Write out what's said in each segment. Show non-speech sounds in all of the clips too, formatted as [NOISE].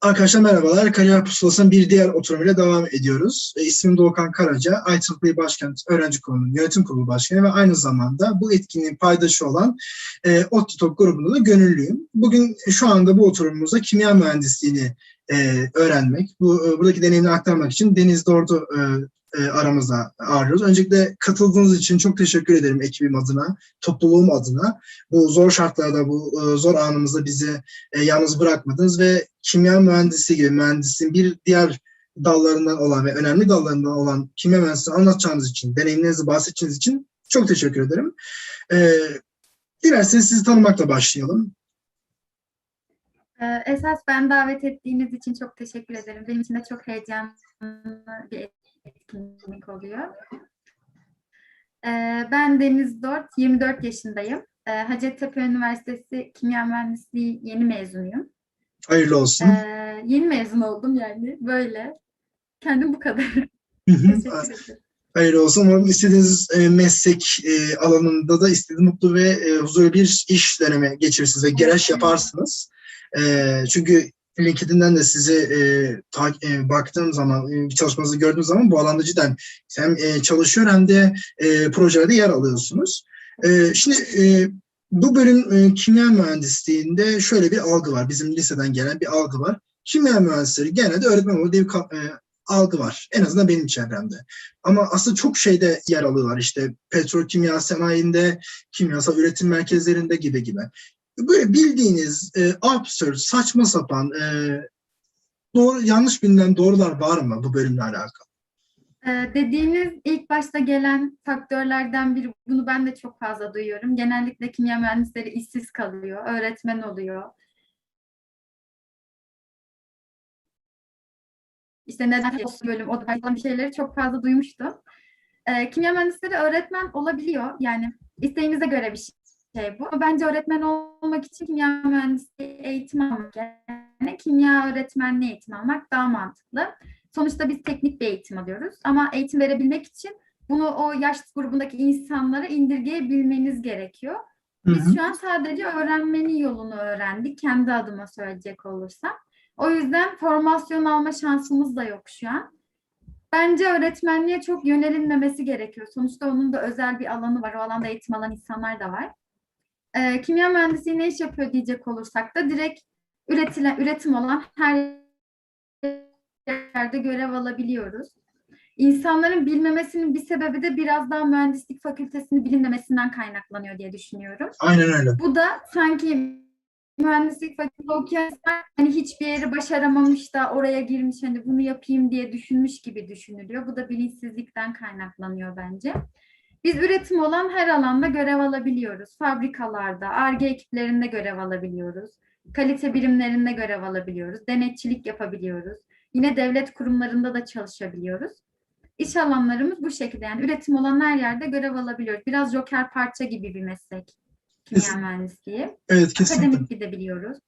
Arkadaşlar merhabalar. Kariyer Pusulası'nın bir diğer oturumuyla devam ediyoruz. E, ismim Doğukan Karaca, IEEE Başkent Öğrenci Kurulu'nun yönetim kurulu başkanı ve aynı zamanda bu etkinliğin paydaşı olan e, ODTÜTOK grubunda da gönüllüyüm. Bugün şu anda bu oturumumuzda kimya mühendisliğini e, öğrenmek, bu e, buradaki deneyimleri aktarmak için Deniz Dordu e, e, aramızda ağırlıyoruz. Öncelikle katıldığınız için çok teşekkür ederim ekibim adına, topluluğum adına. Bu zor şartlarda, bu e, zor anımızda bizi e, yalnız bırakmadınız ve kimya mühendisi gibi mühendisin bir diğer dallarından olan ve önemli dallarından olan kimya mühendisliğini anlatacağınız için, deneyimlerinizi bahsedeceğiniz için çok teşekkür ederim. E, dilerseniz sizi tanımakla başlayalım. Ee, Esas ben davet ettiğiniz için çok teşekkür ederim. Benim için de çok heyecanlı bir etkinlik oluyor. Ee, Ben Deniz Dort, 24 yaşındayım. Ee, Hacettepe Üniversitesi Kimya Mühendisliği yeni mezunuyum. Hayırlı olsun. Ee, Yeni mezun oldum yani böyle. Kendim bu kadar. Hayırlı olsun. Umarım istediğiniz e, meslek e, alanında da istediğiniz mutlu ve e, huzurlu bir iş dönemi geçirirsiniz ve gereç yaparsınız. E, çünkü LinkedIn'den de sizi e, ta, e, baktığım zaman, e, çalışmanızı gördüğüm zaman bu alanda cidden hem e, çalışıyor hem de e, projelerde yer alıyorsunuz. E, şimdi e, bu bölüm e, kimya mühendisliğinde şöyle bir algı var. Bizim liseden gelen bir algı var. Kimya mühendisleri genelde öğretmen olur diye bir e, algı var. En azından benim çevremde. Ama aslında çok şeyde yer alıyorlar işte petrokimya sanayinde, kimyasal üretim merkezlerinde gibi gibi. Böyle bildiğiniz e, absürt, saçma sapan, e, doğru yanlış bilinen doğrular var mı bu bölümle alakalı? Ee, Dediğiniz ilk başta gelen faktörlerden biri, bunu ben de çok fazla duyuyorum. Genellikle kimya mühendisleri işsiz kalıyor, öğretmen oluyor. İşte neden bölüm, o tarzdan bir şeyleri çok fazla duymuştum. Ee, kimya mühendisleri öğretmen olabiliyor. Yani isteğinize göre bir şey bu. Bence öğretmen olmak için kimya mühendisliği eğitim almak, yani kimya öğretmenliği eğitim almak daha mantıklı. Sonuçta biz teknik bir eğitim alıyoruz ama eğitim verebilmek için bunu o yaş grubundaki insanlara indirgeyebilmeniz gerekiyor. Hı Biz hı. şu an sadece öğrenmenin yolunu öğrendik. Kendi adıma söyleyecek olursam. O yüzden formasyon alma şansımız da yok şu an. Bence öğretmenliğe çok yönelilmemesi gerekiyor. Sonuçta onun da özel bir alanı var. O alanda eğitim alan insanlar da var. Ee, kimya mühendisliği ne iş yapıyor diyecek olursak da direkt üretilen, üretim olan her yerde görev alabiliyoruz. İnsanların bilmemesinin bir sebebi de biraz daha mühendislik fakültesini bilinmemesinden kaynaklanıyor diye düşünüyorum. Aynen öyle. Bu da sanki mühendislik fakültesi okuyan hani hiçbir yeri başaramamış da oraya girmiş hani bunu yapayım diye düşünmüş gibi düşünülüyor. Bu da bilinçsizlikten kaynaklanıyor bence. Biz üretim olan her alanda görev alabiliyoruz. Fabrikalarda, ARGE ekiplerinde görev alabiliyoruz. Kalite birimlerinde görev alabiliyoruz. Denetçilik yapabiliyoruz. Yine devlet kurumlarında da çalışabiliyoruz. İş alanlarımız bu şekilde yani üretim olan her yerde görev alabiliyoruz. Biraz joker parça gibi bir meslek kimya Kesin- mühendisliği. Evet kesinlikle. Akademik gidebiliyoruz.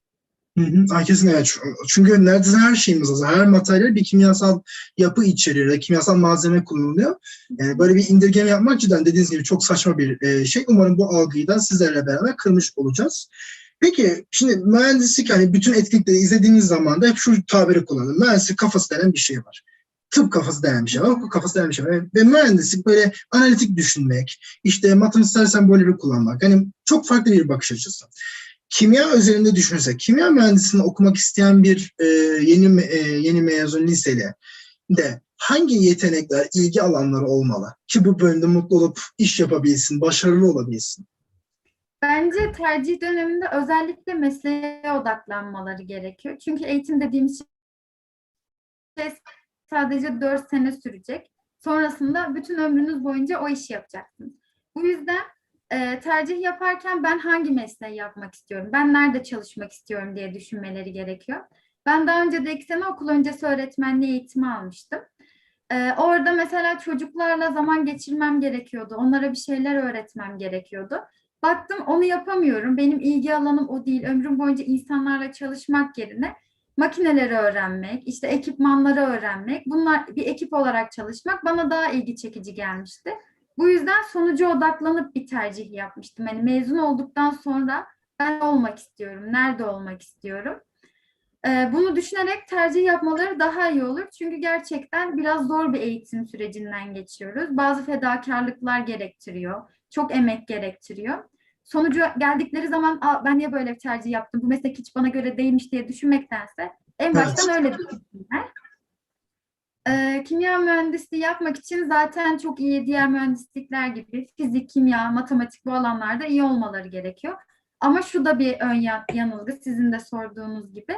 Hı hı. Kesinlikle. evet. Çünkü neredeyse her şeyimiz hazır. Her materyal bir kimyasal yapı içeriyor. Kimyasal malzeme kullanılıyor. Yani böyle bir indirgeme yapmak cidden dediğiniz gibi çok saçma bir e, şey. Umarım bu algıyı da sizlerle beraber kırmış olacağız. Peki şimdi mühendislik hani bütün etkinlikleri izlediğiniz zaman da hep şu tabiri kullanılır. Mühendislik kafası denen bir şey var. Tıp kafası denen bir şey var. Hukuk kafası denen bir şey var. Ve mühendislik böyle analitik düşünmek, işte matematiksel sembolleri kullanmak. Hani çok farklı bir bakış açısı kimya üzerinde düşünürsek, kimya mühendisliğini okumak isteyen bir e, yeni e, yeni mezun liseli de hangi yetenekler, ilgi alanları olmalı ki bu bölümde mutlu olup iş yapabilsin, başarılı olabilsin? Bence tercih döneminde özellikle mesleğe odaklanmaları gerekiyor. Çünkü eğitim dediğimiz şey sadece 4 sene sürecek. Sonrasında bütün ömrünüz boyunca o işi yapacaksınız. Bu yüzden e, tercih yaparken ben hangi mesleği yapmak istiyorum, ben nerede çalışmak istiyorum diye düşünmeleri gerekiyor. Ben daha önce de iki sene okul öncesi öğretmenliği eğitimi almıştım. E, orada mesela çocuklarla zaman geçirmem gerekiyordu. Onlara bir şeyler öğretmem gerekiyordu. Baktım onu yapamıyorum. Benim ilgi alanım o değil. Ömrüm boyunca insanlarla çalışmak yerine makineleri öğrenmek, işte ekipmanları öğrenmek, bunlar bir ekip olarak çalışmak bana daha ilgi çekici gelmişti. Bu yüzden sonuca odaklanıp bir tercih yapmıştım. Yani mezun olduktan sonra ben olmak istiyorum, nerede olmak istiyorum. Ee, bunu düşünerek tercih yapmaları daha iyi olur. Çünkü gerçekten biraz zor bir eğitim sürecinden geçiyoruz. Bazı fedakarlıklar gerektiriyor. Çok emek gerektiriyor. Sonucu geldikleri zaman Aa, ben niye böyle bir tercih yaptım, bu meslek hiç bana göre değilmiş diye düşünmektense en baştan öyle düşünsünler. Ee, kimya mühendisliği yapmak için zaten çok iyi diğer mühendislikler gibi fizik, kimya, matematik bu alanlarda iyi olmaları gerekiyor. Ama şu da bir ön yan- yanılgı sizin de sorduğunuz gibi.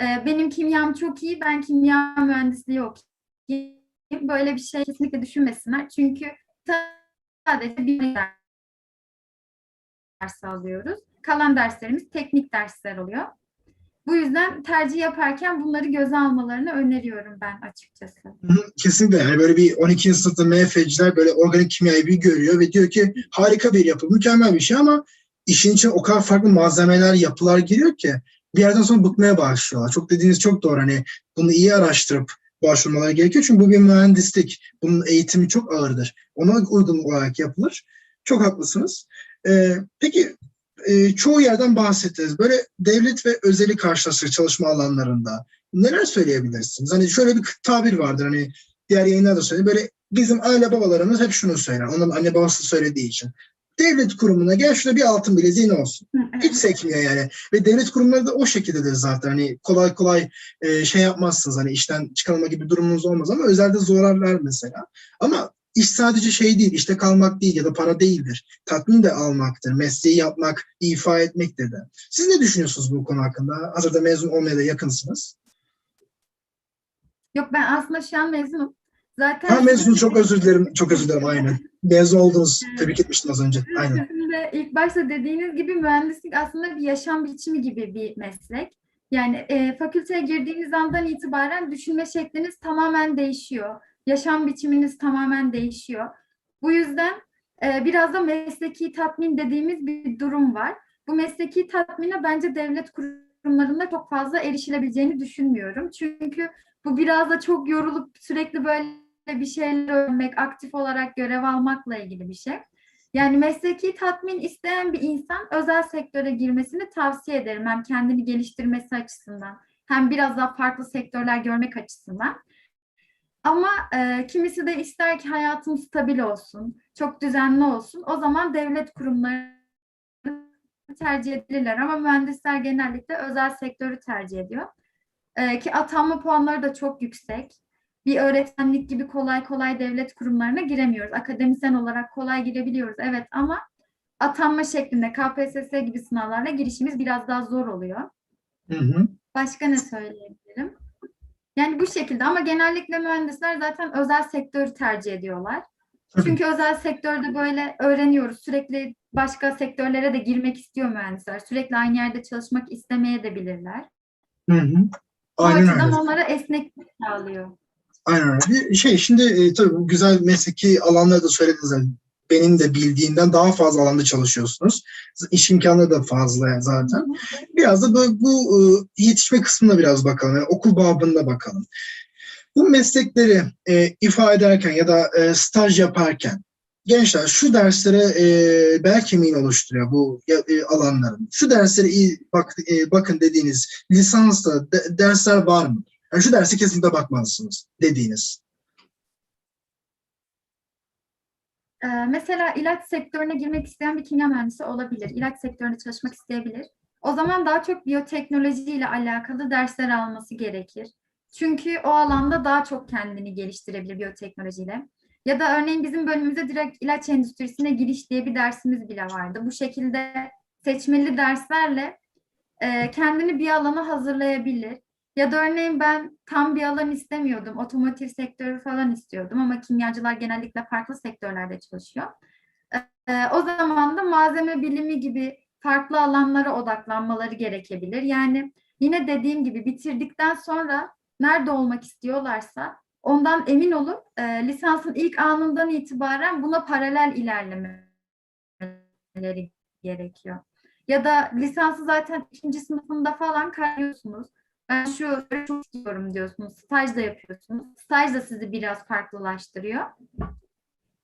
Ee, benim kimyam çok iyi, ben kimya mühendisliği okuyayım. Böyle bir şey kesinlikle düşünmesinler. Çünkü sadece bir ders alıyoruz. Kalan derslerimiz teknik dersler oluyor. Bu yüzden tercih yaparken bunları göze almalarını öneriyorum ben açıkçası. Kesinlikle yani böyle bir 12. sınıfta MF'ciler böyle organik kimyayı bir görüyor ve diyor ki harika bir yapı, mükemmel bir şey ama işin içine o kadar farklı malzemeler, yapılar giriyor ki bir yerden sonra bıkmaya başlıyorlar. Çok dediğiniz çok doğru. Hani bunu iyi araştırıp başvurmaları gerekiyor. Çünkü bu bir mühendislik. Bunun eğitimi çok ağırdır. Ona uygun olarak yapılır. Çok haklısınız. Ee, peki e, çoğu yerden bahsettiniz. Böyle devlet ve özeli karşılaştırır çalışma alanlarında. Neler söyleyebilirsiniz? Hani şöyle bir tabir vardır hani diğer yayınlarda söyledi. Böyle bizim aile babalarımız hep şunu söyler. Onun anne babası söylediği için. Devlet kurumuna gel şurada bir altın bileziğin olsun. Hiç sekmiyor yani. Ve devlet kurumları da o şekildedir zaten. Hani kolay kolay e, şey yapmazsınız. Hani işten çıkarılma gibi durumunuz olmaz ama özelde zorlarlar mesela. Ama iş sadece şey değil, işte kalmak değil ya da para değildir. Tatmin de almaktır. Mesleği yapmak, ifa etmektir de. Siz ne düşünüyorsunuz bu konu hakkında? Hazırda mezun olmaya da yakınsınız. Yok ben aslında şu an mezunum. Zaten Ha mezun çok [LAUGHS] özür dilerim. Çok özür dilerim aynen. Mezun oldunuz. Tebrik etmiştim az önce. Aynen. Sizin ilk başta dediğiniz gibi mühendislik aslında bir yaşam biçimi gibi bir meslek. Yani e, fakülteye girdiğiniz andan itibaren düşünme şekliniz tamamen değişiyor. Yaşam biçiminiz tamamen değişiyor. Bu yüzden e, biraz da mesleki tatmin dediğimiz bir durum var. Bu mesleki tatmine bence devlet kurumlarında çok fazla erişilebileceğini düşünmüyorum. Çünkü bu biraz da çok yorulup sürekli böyle bir şeyler öğrenmek, aktif olarak görev almakla ilgili bir şey. Yani mesleki tatmin isteyen bir insan özel sektöre girmesini tavsiye ederim. Hem kendini geliştirmesi açısından hem biraz daha farklı sektörler görmek açısından. Ama e, kimisi de ister ki hayatım stabil olsun, çok düzenli olsun. O zaman devlet kurumları tercih edilirler. Ama mühendisler genellikle özel sektörü tercih ediyor. E, ki atanma puanları da çok yüksek bir öğretmenlik gibi kolay kolay devlet kurumlarına giremiyoruz. Akademisyen olarak kolay girebiliyoruz evet ama atanma şeklinde KPSS gibi sınavlarla girişimiz biraz daha zor oluyor. Hı hı. Başka ne söyleyebilirim? Yani bu şekilde ama genellikle mühendisler zaten özel sektörü tercih ediyorlar. Çünkü özel sektörde böyle öğreniyoruz. Sürekli başka sektörlere de girmek istiyor mühendisler. Sürekli aynı yerde çalışmak istemeye de bilirler. Hı hı. Aynen açıdan öyle. onlara esneklik sağlıyor. Aynen öyle. Bir Şey şimdi e, tabii bu güzel mesleki alanları da söylediniz. Benim de bildiğimden daha fazla alanda çalışıyorsunuz. İş imkanları da fazla zaten. Biraz da böyle bu e, yetişme kısmına biraz bakalım. Yani okul babında bakalım. Bu meslekleri e, ifade ederken ya da e, staj yaparken gençler şu derslere e, bel kemiğini oluşturuyor bu e, alanların. Şu derslere iyi bak, e, bakın dediğiniz lisansla de- dersler var mı? Yani şu dersi kesinlikle bakmalısınız dediğiniz. Ee, mesela ilaç sektörüne girmek isteyen bir kimya mühendisi olabilir. İlaç sektöründe çalışmak isteyebilir. O zaman daha çok biyoteknoloji ile alakalı dersler alması gerekir. Çünkü o alanda daha çok kendini geliştirebilir biyoteknolojiyle. Ya da örneğin bizim bölümümüzde direkt ilaç endüstrisine giriş diye bir dersimiz bile vardı. Bu şekilde seçmeli derslerle e, kendini bir alana hazırlayabilir. Ya da örneğin ben tam bir alan istemiyordum. Otomotiv sektörü falan istiyordum ama kimyacılar genellikle farklı sektörlerde çalışıyor. Ee, o zaman da malzeme bilimi gibi farklı alanlara odaklanmaları gerekebilir. Yani yine dediğim gibi bitirdikten sonra nerede olmak istiyorlarsa ondan emin olup e, lisansın ilk anından itibaren buna paralel ilerlemeleri gerekiyor. Ya da lisansı zaten ikinci sınıfında falan kaybediyorsunuz. Ben şu çok istiyorum diyorsunuz. Staj da yapıyorsunuz. Staj da sizi biraz farklılaştırıyor.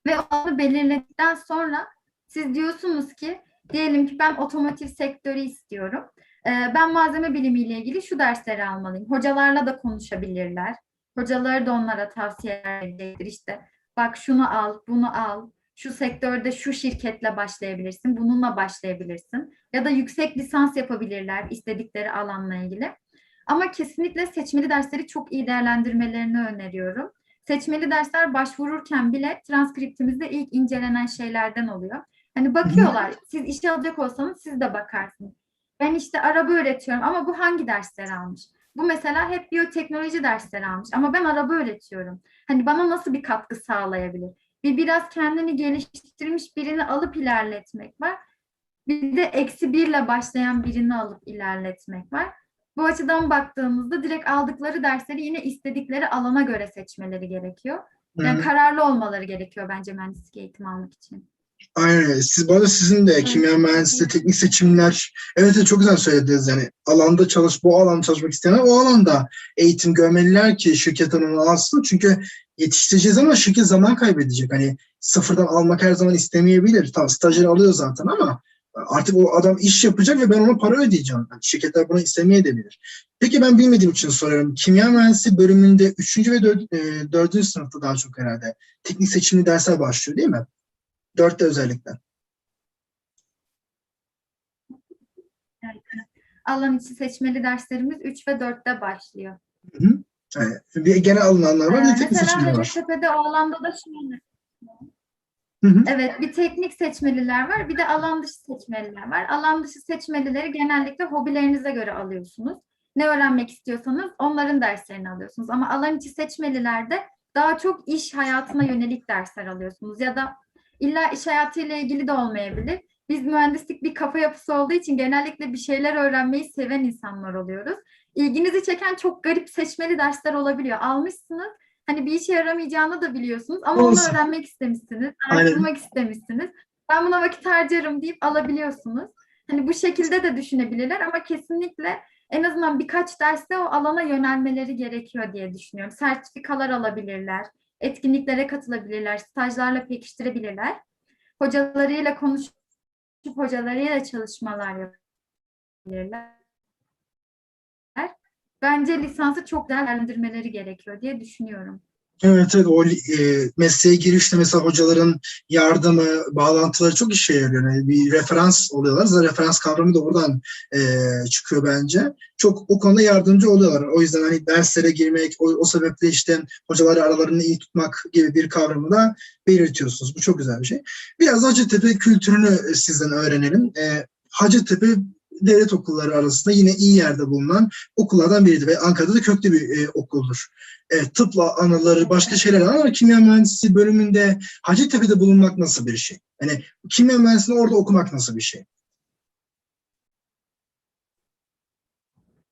Ve onu belirledikten sonra siz diyorsunuz ki diyelim ki ben otomotiv sektörü istiyorum. e, ben malzeme bilimiyle ilgili şu dersleri almalıyım. Hocalarla da konuşabilirler. Hocaları da onlara tavsiye edecektir. İşte bak şunu al, bunu al. Şu sektörde şu şirketle başlayabilirsin, bununla başlayabilirsin. Ya da yüksek lisans yapabilirler istedikleri alanla ilgili. Ama kesinlikle seçmeli dersleri çok iyi değerlendirmelerini öneriyorum. Seçmeli dersler başvururken bile transkriptimizde ilk incelenen şeylerden oluyor. Hani bakıyorlar, siz işe alacak olsanız siz de bakarsınız. Ben işte araba öğretiyorum ama bu hangi dersleri almış? Bu mesela hep biyoteknoloji dersleri almış ama ben araba öğretiyorum. Hani bana nasıl bir katkı sağlayabilir? Bir biraz kendini geliştirmiş birini alıp ilerletmek var. Bir de eksi birle başlayan birini alıp ilerletmek var. Bu açıdan baktığımızda direkt aldıkları dersleri yine istedikleri alana göre seçmeleri gerekiyor. Yani Hı. kararlı olmaları gerekiyor bence mühendislik eğitimi almak için. Aynen. Siz bu arada sizin de kimya mühendisliği, teknik seçimler, evet çok güzel söylediniz yani alanda çalış, bu alanda çalışmak isteyenler o alanda eğitim görmeliler ki şirket onu alsın. Çünkü yetiştireceğiz ama şirket zaman kaybedecek. Hani sıfırdan almak her zaman istemeyebilir. Tamam stajyer alıyor zaten ama artık o adam iş yapacak ve ben ona para ödeyeceğim. Yani şirketler bunu istemeyebilir. Peki ben bilmediğim için soruyorum. Kimya mühendisliği bölümünde 3. ve 4. sınıfta daha çok herhalde teknik seçimli dersler başlıyor değil mi? Dörtte özellikle. Alan içi seçmeli derslerimiz 3 ve 4'te başlıyor. Hı hı. Yani bir genel alınanlar var, bir de Ee, teknik mesela seçimler var. Hacettepe'de o alanda da şöyle. Evet, bir teknik seçmeliler var, bir de alan dışı seçmeliler var. Alan dışı seçmelileri genellikle hobilerinize göre alıyorsunuz. Ne öğrenmek istiyorsanız onların derslerini alıyorsunuz. Ama alan içi seçmelilerde daha çok iş hayatına yönelik dersler alıyorsunuz. Ya da illa iş hayatıyla ilgili de olmayabilir. Biz mühendislik bir kafa yapısı olduğu için genellikle bir şeyler öğrenmeyi seven insanlar oluyoruz. İlginizi çeken çok garip seçmeli dersler olabiliyor. Almışsınız, hani bir işe yaramayacağını da biliyorsunuz ama Olsun. onu öğrenmek istemişsiniz, Aynen. araştırmak istemişsiniz. Ben buna vakit harcarım deyip alabiliyorsunuz. Hani bu şekilde de düşünebilirler ama kesinlikle en azından birkaç derste o alana yönelmeleri gerekiyor diye düşünüyorum. Sertifikalar alabilirler, etkinliklere katılabilirler, stajlarla pekiştirebilirler. Hocalarıyla konuşup hocalarıyla çalışmalar yapabilirler. Bence lisansı çok değerlendirmeleri gerekiyor diye düşünüyorum. Evet evet o e, mesleğe girişte mesela hocaların yardımı, bağlantıları çok işe yarıyor. Yani bir referans oluyorlar. Zaten referans kavramı da buradan e, çıkıyor bence. Çok o konuda yardımcı oluyorlar. O yüzden hani derslere girmek, o, o sebeple işte hocaları aralarını iyi tutmak gibi bir kavramı da belirtiyorsunuz. Bu çok güzel bir şey. Biraz Hacettepe kültürünü sizden öğrenelim. E, Hacettepe devlet okulları arasında yine iyi yerde bulunan okullardan biridir ve Ankara'da da köklü bir e, okuldur. E, tıpla anıları, başka şeyler ama kimya mühendisliği bölümünde Hacettepe'de bulunmak nasıl bir şey? Yani kimya mühendisliğini orada okumak nasıl bir şey?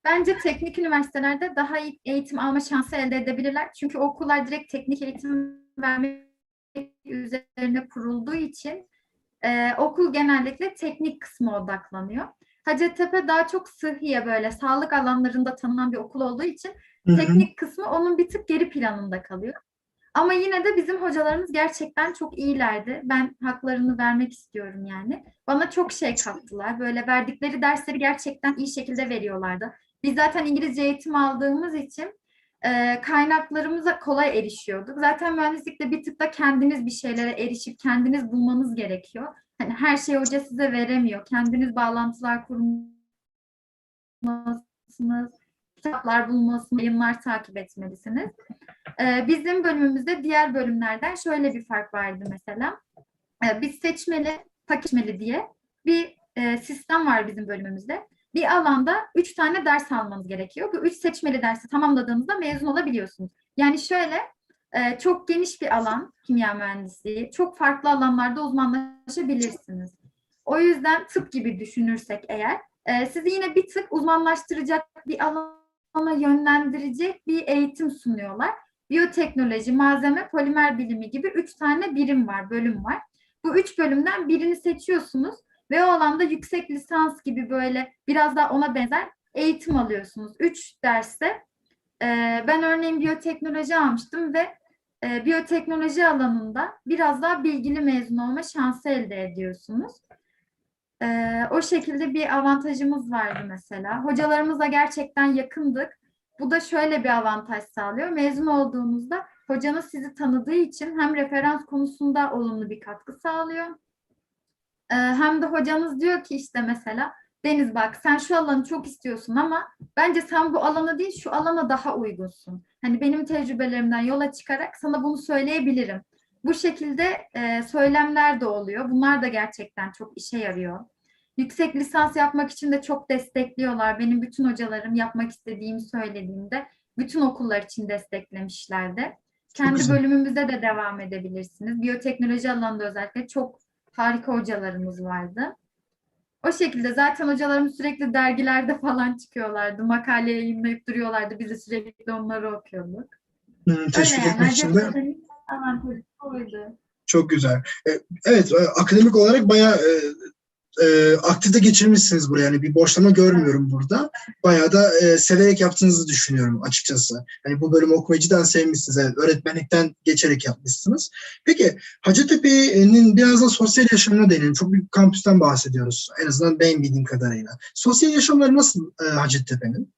Bence teknik üniversitelerde daha iyi eğitim alma şansı elde edebilirler. Çünkü okullar direkt teknik eğitim vermek üzerine kurulduğu için e, okul genellikle teknik kısmı odaklanıyor. Hacettepe daha çok sıhhiye böyle sağlık alanlarında tanınan bir okul olduğu için Hı hı. teknik kısmı onun bir tık geri planında kalıyor. Ama yine de bizim hocalarımız gerçekten çok iyilerdi. Ben haklarını vermek istiyorum yani. Bana çok şey kattılar. Böyle verdikleri dersleri gerçekten iyi şekilde veriyorlardı. Biz zaten İngilizce eğitim aldığımız için e, kaynaklarımıza kolay erişiyorduk. Zaten mühendislikte bir tık da kendiniz bir şeylere erişip kendiniz bulmanız gerekiyor. Hani her şeyi hoca size veremiyor. Kendiniz bağlantılar kurmalısınız, kitaplar bulmalısınız, yayınlar takip etmelisiniz. Ee, bizim bölümümüzde diğer bölümlerden şöyle bir fark vardı mesela. Ee, biz seçmeli, paketmeli diye bir e, sistem var bizim bölümümüzde. Bir alanda üç tane ders almanız gerekiyor. Bu üç seçmeli dersi tamamladığınızda mezun olabiliyorsunuz. Yani şöyle e, çok geniş bir alan kimya mühendisliği. Çok farklı alanlarda uzmanlaşabilirsiniz. O yüzden tıp gibi düşünürsek eğer e, sizi yine bir tık uzmanlaştıracak bir alana yönlendirecek bir eğitim sunuyorlar. Biyoteknoloji, malzeme, polimer bilimi gibi üç tane birim var, bölüm var. Bu üç bölümden birini seçiyorsunuz ve o alanda yüksek lisans gibi böyle biraz daha ona benzer eğitim alıyorsunuz. Üç derste. E, ben örneğin biyoteknoloji almıştım ve e, biyoteknoloji alanında biraz daha bilgili mezun olma şansı elde ediyorsunuz. Ee, o şekilde bir avantajımız vardı mesela. Hocalarımızla gerçekten yakındık. Bu da şöyle bir avantaj sağlıyor. Mezun olduğunuzda hocanız sizi tanıdığı için hem referans konusunda olumlu bir katkı sağlıyor. Ee, hem de hocanız diyor ki işte mesela Deniz bak sen şu alanı çok istiyorsun ama bence sen bu alana değil şu alana daha uygunsun. Hani benim tecrübelerimden yola çıkarak sana bunu söyleyebilirim. Bu şekilde e, söylemler de oluyor. Bunlar da gerçekten çok işe yarıyor. Yüksek lisans yapmak için de çok destekliyorlar. Benim bütün hocalarım yapmak istediğimi söylediğimde bütün okullar için desteklemişlerdi. Kendi güzel. bölümümüzde de devam edebilirsiniz. Biyoteknoloji alanında özellikle çok harika hocalarımız vardı. O şekilde zaten hocalarımız sürekli dergilerde falan çıkıyorlardı. Makale yayınlayıp duruyorlardı. Biz de sürekli onları okuyorduk. Öyle teşvik yani. etmek için de çok güzel. E, Evet, e, akademik olarak bayağı e, e, aktifte geçirmişsiniz buraya. Yani bir boşlama görmüyorum burada. Bayağı da e, severek yaptığınızı düşünüyorum açıkçası. Yani bu bölümü okumayı cidden sevmişsiniz. Evet, öğretmenlikten geçerek yapmışsınız. Peki Hacettepe'nin biraz da sosyal yaşamına değinelim. Çok büyük kampüsten bahsediyoruz. En azından benim bildiğim kadarıyla. Sosyal yaşamları nasıl e, Hacettepe'nin?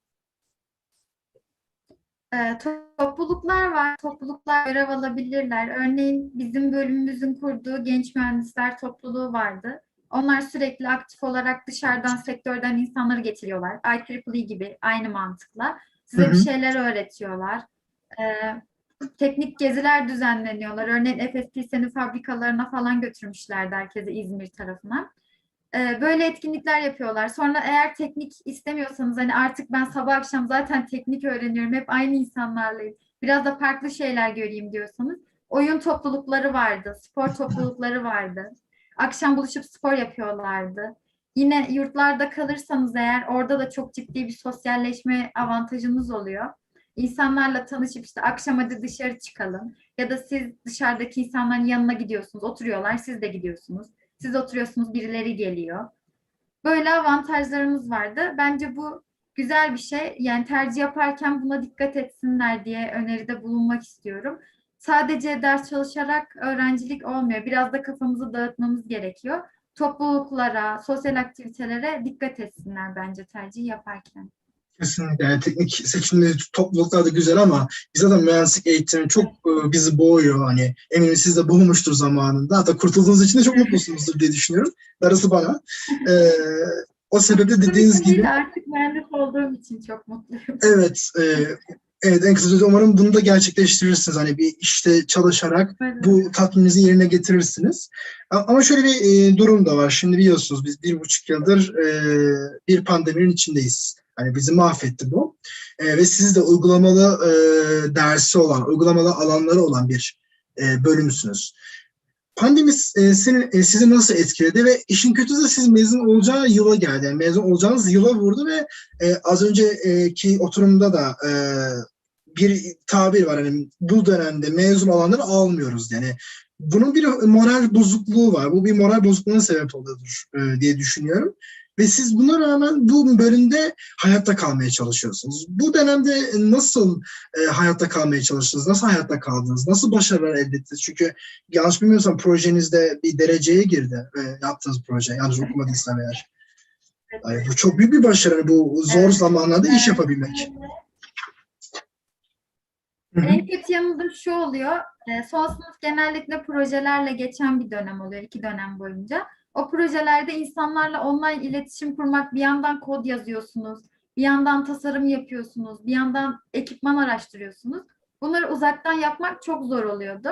Ee, topluluklar var. Topluluklar görev alabilirler. Örneğin bizim bölümümüzün kurduğu genç mühendisler topluluğu vardı. Onlar sürekli aktif olarak dışarıdan sektörden insanları getiriyorlar. IEEE gibi aynı mantıkla. Size Hı bir şeyler öğretiyorlar. Ee, teknik geziler düzenleniyorlar. Örneğin FSP seni fabrikalarına falan götürmüşlerdi herkese İzmir tarafına. Ee, böyle etkinlikler yapıyorlar. Sonra eğer teknik istemiyorsanız hani artık ben sabah akşam zaten teknik öğreniyorum. Hep aynı insanlarlayım. Biraz da farklı şeyler göreyim diyorsanız oyun toplulukları vardı. Spor [LAUGHS] toplulukları vardı. Akşam buluşup spor yapıyorlardı. Yine yurtlarda kalırsanız eğer orada da çok ciddi bir sosyalleşme avantajınız oluyor. İnsanlarla tanışıp işte akşam hadi dışarı çıkalım. Ya da siz dışarıdaki insanların yanına gidiyorsunuz. Oturuyorlar, siz de gidiyorsunuz. Siz oturuyorsunuz, birileri geliyor. Böyle avantajlarımız vardı. Bence bu güzel bir şey. Yani tercih yaparken buna dikkat etsinler diye öneride bulunmak istiyorum. Sadece ders çalışarak öğrencilik olmuyor. Biraz da kafamızı dağıtmamız gerekiyor. Topluluklara, sosyal aktivitelere dikkat etsinler bence tercih yaparken. Kesinlikle. Yani teknik seçimli topluluklar da güzel ama bize de mühendislik eğitimi çok e, bizi boğuyor. Hani eminim siz de boğmuştur zamanında. Hatta kurtulduğunuz için de çok mutlusunuzdur diye düşünüyorum. Darısı bana. [LAUGHS] E, o sebeple dediğiniz gibi artık mühendis olduğum için çok mutluyum. evet e, evet en kısa sürede umarım bunu da gerçekleştirirsiniz. Hani bir işte çalışarak bu tatmininizi yerine getirirsiniz. Ama şöyle bir e, durum da var. Şimdi biliyorsunuz biz bir buçuk yıldır e, bir pandeminin içindeyiz. Hani bizi mahvetti bu. E, ve siz de uygulamalı e, dersi olan, uygulamalı alanları olan bir e, bölümsünüz. Pandemi e, senin, e, sizi nasıl etkiledi ve işin kötüsü de siz mezun olacağı yıla geldi. Yani mezun olacağınız yıla vurdu ve e, az önceki oturumda da e, bir tabir var. Hani bu dönemde mezun olanları almıyoruz. Yani bunun bir moral bozukluğu var. Bu bir moral bozukluğuna sebep oluyordur e, diye düşünüyorum. Ve siz buna rağmen bu bölümde hayatta kalmaya çalışıyorsunuz. Bu dönemde nasıl e, hayatta kalmaya çalıştınız? Nasıl hayatta kaldınız? Nasıl başarılar elde ettiniz? Çünkü yanlış bilmiyorsam projenizde bir dereceye girdi. E, yaptığınız proje. Yanlış okumadıysam eğer. Yani bu çok büyük bir başarı. Hani Bu zor zamanlarda iş yapabilmek. En kötü yanı da şu oluyor. e, Son sınıf genellikle projelerle geçen bir dönem oluyor. iki dönem boyunca. O projelerde insanlarla online iletişim kurmak, bir yandan kod yazıyorsunuz, bir yandan tasarım yapıyorsunuz, bir yandan ekipman araştırıyorsunuz. Bunları uzaktan yapmak çok zor oluyordu.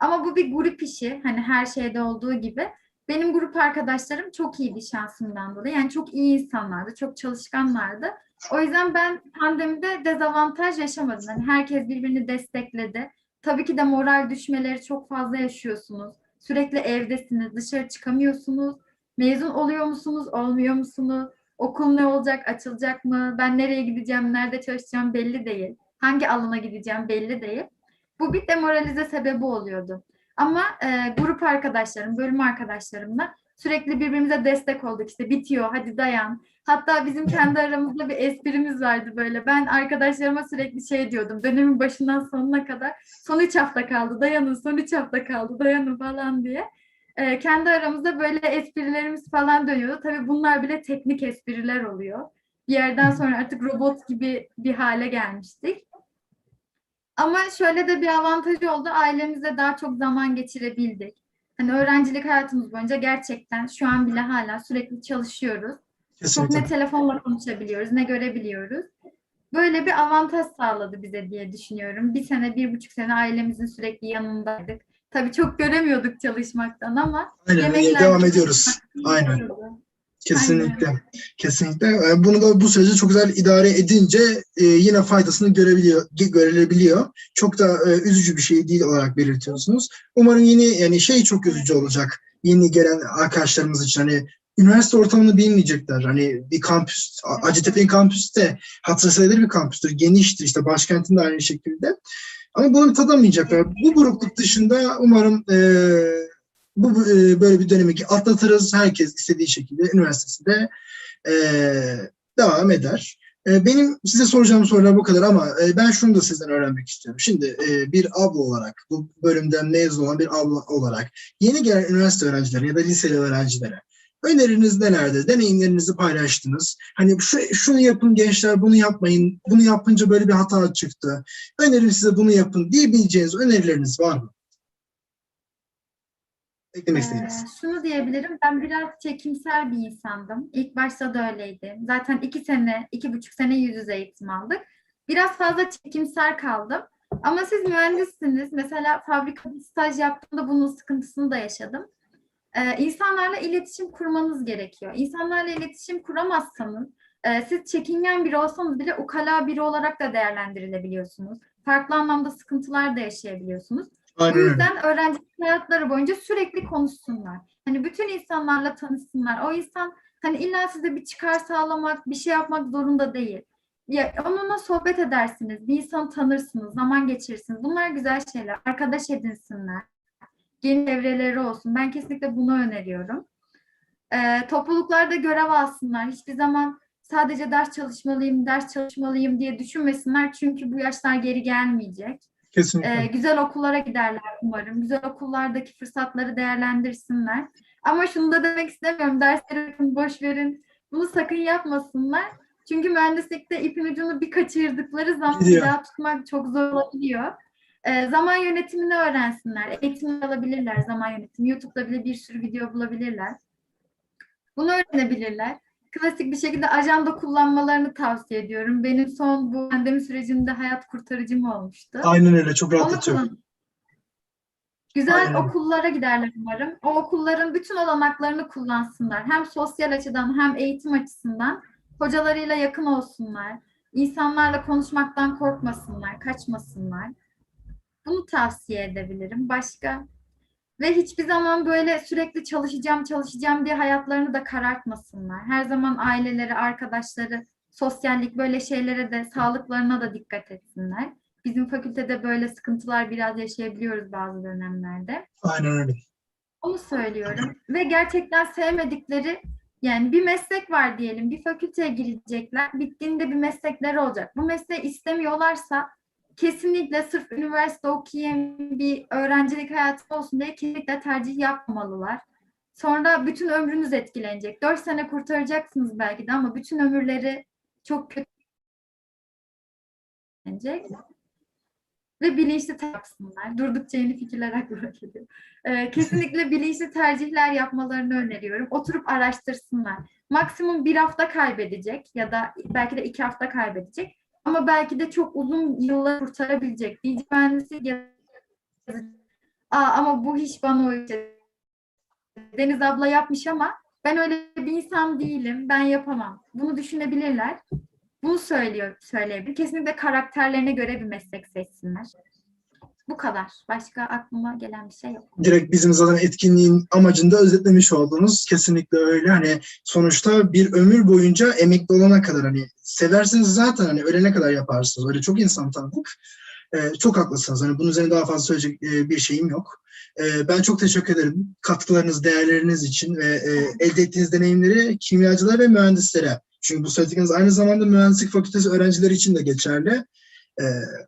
Ama bu bir grup işi. Hani her şeyde olduğu gibi. Benim grup arkadaşlarım çok iyiydi şansımdan dolayı. Yani çok iyi insanlardı, çok çalışkanlardı. O yüzden ben pandemide dezavantaj yaşamadım. Hani herkes birbirini destekledi. Tabii ki de moral düşmeleri çok fazla yaşıyorsunuz. Sürekli evdesiniz, dışarı çıkamıyorsunuz. Mezun oluyor musunuz, olmuyor musunuz? Okul ne olacak, açılacak mı? Ben nereye gideceğim, nerede çalışacağım belli değil. Hangi alana gideceğim belli değil. Bu bir demoralize sebebi oluyordu. Ama e, grup arkadaşlarım, bölüm arkadaşlarımla sürekli birbirimize destek olduk. İşte bitiyor, hadi dayan. Hatta bizim kendi aramızda bir esprimiz vardı böyle. Ben arkadaşlarıma sürekli şey diyordum. Dönemin başından sonuna kadar son üç hafta kaldı dayanın, son üç hafta kaldı dayanın falan diye. e, kendi aramızda böyle esprilerimiz falan dönüyordu. Tabii bunlar bile teknik espriler oluyor. Bir yerden sonra artık robot gibi bir hale gelmiştik. Ama şöyle de bir avantajı oldu. Ailemizle daha çok zaman geçirebildik. Hani öğrencilik hayatımız boyunca gerçekten şu an bile hala sürekli çalışıyoruz. Çok Kesinlikle. ne telefonla konuşabiliyoruz, ne görebiliyoruz. Böyle bir avantaj sağladı bize diye düşünüyorum. Bir sene, bir buçuk sene ailemizin sürekli yanındaydık. Tabii çok göremiyorduk çalışmaktan ama Aynen. yemekler Devam ediyoruz. Aynen. yiyordu. Kesinlikle. Kesinlikle. E, Bunu da bu süreci çok güzel idare edince e, yine faydasını görebiliyor, görülebiliyor. Çok da e, üzücü bir şey değil olarak belirtiyorsunuz. Umarım yeni yani şey çok üzücü olacak. Yeni gelen arkadaşlarımız için hani üniversite ortamını bilmeyecekler. Hani bir kampüs, A- Hacettepe'nin kampüsü de hatırı sayılır bir kampüstür. Geniştir işte başkentin de aynı şekilde. Ama bunu tadamayacaklar. Bu burukluk dışında umarım e, bu e, böyle bir dönemi atlatırız. Herkes istediği şekilde üniversitesinde e, devam eder. E, benim size soracağım sorular bu kadar ama e, ben şunu da sizden öğrenmek istiyorum. Şimdi bir abla olarak, bu bölümden mezun olan bir abla olarak yeni gelen üniversite öğrencileri ya da liseli öğrencilere öneriniz nelerdir? Deneyimlerinizi paylaştınız. Hani şu, şunu yapın gençler, bunu yapmayın. Bunu yapınca böyle bir hata çıktı. Önerim size bunu yapın diyebileceğiniz önerileriniz var mı? Eklemek Ee, istediğiniz. şunu diyebilirim, ben biraz çekimsel bir insandım. İlk başta da öyleydi. Zaten iki sene, iki buçuk sene yüz yüze eğitim aldık. Biraz fazla çekimsel kaldım. Ama siz mühendissiniz. Mesela fabrikada staj yaptığımda bunun sıkıntısını da yaşadım. Ee, insanlarla iletişim kurmanız gerekiyor. İnsanlarla iletişim kuramazsanız, e, siz çekingen biri olsanız bile ukala biri olarak da değerlendirilebiliyorsunuz. Farklı anlamda sıkıntılar da yaşayabiliyorsunuz. Aynen öyle. yüzden öğrenci hayatları boyunca sürekli konuşsunlar. Hani bütün insanlarla tanışsınlar. O insan hani illa size bir çıkar sağlamak, bir şey yapmak zorunda değil. Ya onunla sohbet edersiniz, bir insanı tanırsınız, zaman geçirirsiniz. Bunlar güzel şeyler. Arkadaş edinsinler. Yeni çevreleri olsun. Ben kesinlikle bunu öneriyorum. Ee, topluluklarda görev alsınlar. Hiçbir zaman sadece ders çalışmalıyım, ders çalışmalıyım diye düşünmesinler. Çünkü bu yaşlar geri gelmeyecek. Kesinlikle. Ee, güzel okullara giderler umarım. Güzel okullardaki fırsatları değerlendirsinler. Ama şunu da demek istemiyorum. Dersleri boş verin. Bunu sakın yapmasınlar. Çünkü mühendislikte ipin ucunu bir kaçırdıkları zaman Gidiyor. daha tutmak çok zor olabiliyor. Ee, zaman yönetimini öğrensinler. Eğitim alabilirler zaman yönetimi. YouTube'da bile bir sürü video bulabilirler. Bunu öğrenebilirler. Klasik bir şekilde ajanda kullanmalarını tavsiye ediyorum. Benim son bu pandemi sürecinde hayat kurtarıcım olmuştu. Aynen öyle. Çok Onu rahatlatıyor. kullan- Güzel Aynen okullara giderler umarım. O okulların bütün olanaklarını kullansınlar. Hem sosyal açıdan hem eğitim açısından hocalarıyla yakın olsunlar. İnsanlarla konuşmaktan korkmasınlar, kaçmasınlar. Bunu tavsiye edebilirim. Başka ve hiçbir zaman böyle sürekli çalışacağım, çalışacağım diye hayatlarını da karartmasınlar. Her zaman aileleri, arkadaşları, sosyallik böyle şeylere de, sağlıklarına da dikkat etsinler. Bizim fakültede böyle sıkıntılar biraz yaşayabiliyoruz bazı dönemlerde. Aynen öyle. Onu söylüyorum. Ve gerçekten sevmedikleri yani bir meslek var diyelim. Bir fakülteye girecekler. Bittiğinde bir meslekleri olacak. Bu mesleği istemiyorlarsa kesinlikle sırf üniversite okuyayım bir öğrencilik hayatı olsun diye kesinlikle tercih yapmamalılar. Sonra bütün ömrünüz etkilenecek. Dört sene kurtaracaksınız belki de ama bütün ömürleri çok kötü etkilenecek. Ve bilinçli yapsınlar. Durdukça yeni fikirler aklıma geliyor. Ee, kesinlikle [LAUGHS] bilinçli tercihler yapmalarını öneriyorum. Oturup araştırsınlar. Maksimum bir hafta kaybedecek ya da belki de iki hafta kaybedecek. Ama belki de çok uzun yıllar kurtarabilecek. Bilgi mühendisi Aa, ama bu hiç bana uyacak. Deniz abla yapmış ama ben öyle bir insan değilim. Ben yapamam. Bunu düşünebilirler. Bunu söylüyor, söyleyebilir. Kesinlikle karakterlerine göre bir meslek seçsinler. Bu kadar. Başka aklıma gelen bir şey yok. Direkt bizim zaten etkinliğin amacını da özetlemiş oldunuz. Kesinlikle öyle. Hani sonuçta bir ömür boyunca emekli olana kadar hani seversiniz zaten hani ölene kadar yaparsınız. Öyle çok insan tanıdık. Ee, çok haklısınız. Hani bunun üzerine daha fazla söyleyecek e, bir şeyim yok. Ee, ben çok teşekkür ederim katkılarınız, değerleriniz için ve e, elde ettiğiniz deneyimleri kimyacılara ve mühendislere. Çünkü bu söyledikleriniz aynı zamanda mühendislik fakültesi öğrencileri için de geçerli. Ee,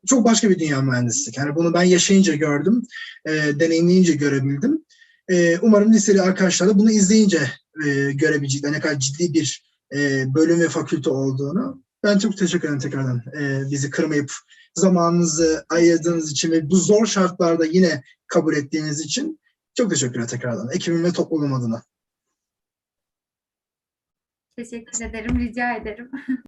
çok başka bir dünya mühendislik. Yani bunu ben yaşayınca gördüm, e, deneyimleyince görebildim. E, umarım liseli arkadaşlar da bunu izleyince e, görebilecekler ne kadar ciddi bir e, bölüm ve fakülte olduğunu. Ben çok teşekkür ederim tekrardan e, bizi kırmayıp zamanınızı ayırdığınız için ve bu zor şartlarda yine kabul ettiğiniz için çok teşekkür ederim tekrardan. Ekibim ve topluluğum adına. Teşekkür ederim, rica ederim. [LAUGHS]